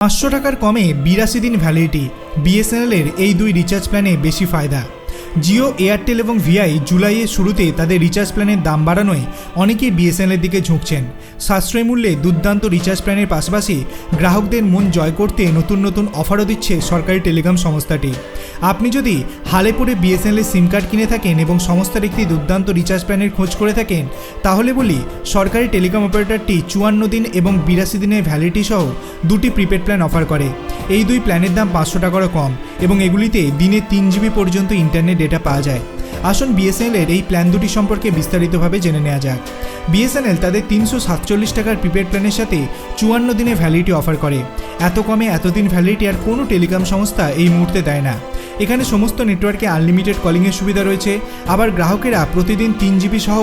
পাঁচশো টাকার কমে বিরাশি দিন ভ্যালিডিটি বিএসএনএলের এই দুই রিচার্জ প্ল্যানে বেশি ফায়দা। জিও, এয়ারটেল এবং ভিআই জুলাইয়ের শুরুতে তাদের রিচার্জ প্ল্যানের দাম বাড়ানোয় অনেকেই বিএসএনএলের দিকে ঝুঁকছেন। সাশ্রয় মূল্যে দুর্দান্ত রিচার্জ প্ল্যানের পাশাপাশি গ্রাহকদের মন জয় করতে নতুন নতুন অফারও দিচ্ছে সরকারি টেলিকম সংস্থাটি। আপনি যদি হালে পরে বিএসএনএলের সিম কার্ড কিনে থাকেন এবং সংস্থার একটি দুর্দান্ত রিচার্জ প্ল্যানের খোঁজ করে থাকেন, তাহলে বলি সরকারি টেলিকম অপারেটরটি চুয়ান্ন দিন এবং বিরাশি দিনের ভ্যালিডিটি সহ দুটি প্রিপেড প্ল্যান অফার করে। এই দুই প্ল্যানের দাম পাঁচশো টাকারও কম। এবং এগুলিতে দিনে তিন জিবি পর্যন্ত ইন্টারনেট ডেটা পাওয়া যায়। আসুন বিএসএনএলের এই প্ল্যান দুটি সম্পর্কে বিস্তারিতভাবে জেনে নেওয়া যাক। বিএসএনএল তাদের তিনশো সাতচল্লিশ টাকার প্রিপেড প্ল্যানের সাথে চুয়ান্ন দিনের ভ্যালিডিটি অফার করে। এত কমে এতদিন ভ্যালিডিটি আর কোনো টেলিকম সংস্থা এই মুহূর্তে দেয় না। এখানে সমস্ত নেটওয়ার্কে আনলিমিটেড কলিংয়ের সুবিধা রয়েছে। আবার গ্রাহকেরা প্রতিদিন তিন জিবি সহ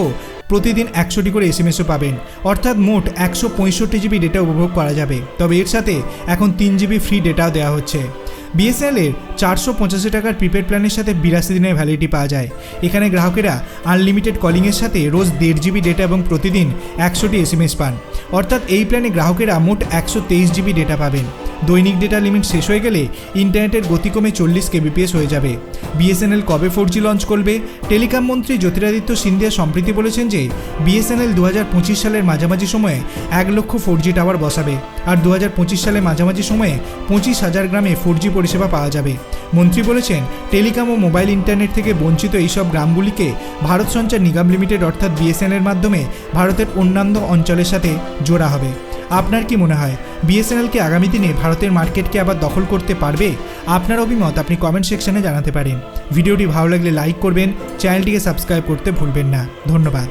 প্রতিদিন একশোটি করে এস এম এসও পাবেন। অর্থাৎ মোট একশো পঁয়ষট্টি জিবি ডেটা উপভোগ করা যাবে। তবে এর সাথে এখন তিন জিবি ফ্রি ডেটাও দেওয়া হচ্ছে। বিএসএনএলের চারশো পঁচাশি টাকার প্রিপেড প্ল্যানের সাথে বিরাশি দিনের ভ্যালিডিটি পাওয়া যায়। এখানে গ্রাহকেরা আনলিমিটেড কলিংয়ের সাথে রোজ দেড় জিবি ডেটা এবং প্রতিদিন একশোটি এসএমএস পান। অর্থাৎ এই প্ল্যানে গ্রাহকেরা মোট একশো তেইশ জিবি ডেটা পাবেন। দৈনিক ডেটা লিমিট শেষ হয়ে গেলে ইন্টারনেটের গতি কমে চল্লিশ কেবিপিএস হয়ে যাবে। বিএসএনএল কবে ফোর লঞ্চ করবে? টেলিকম মন্ত্রী জ্যোতিরাদিত্য সিন্ধিয়া সম্প্রতি বলেছেন যে, বিএসএনএল দু হাজার পঁচিশ সালের মাঝামাঝি সময়ে এক লক্ষ ফোর টাওয়ার বসাবে আর দু হাজার পঁচিশ সালের মাঝামাঝি সময়ে পঁচিশ হাজার গ্রামে ফোর পরিষেবা পাওয়া যাবে। মন্ত্রী বলেছেন, টেলিকম ও মোবাইল ইন্টারনেট থেকে বঞ্চিত এইসব গ্রামগুলিকে ভারত সঞ্চার নিগম লিমিটেড অর্থাৎ বিএসএনএল মাধ্যমে ভারতের অন্যান্য অঞ্চলের সাথে জোড়া হবে। আপনার কি মনে হয় বিএসএনএলকে আগামী দিনে ভারতের মার্কেটকে আবার দখল করতে পারবে? আপনার অভিমত আপনি কমেন্ট সেকশনে জানাতে পারেন। ভিডিওটি ভালো লাগলে লাইক করবেন চ্যানেলটিকে সাবস্ক্রাইব করতে ভুলবেন না। ধন্যবাদ।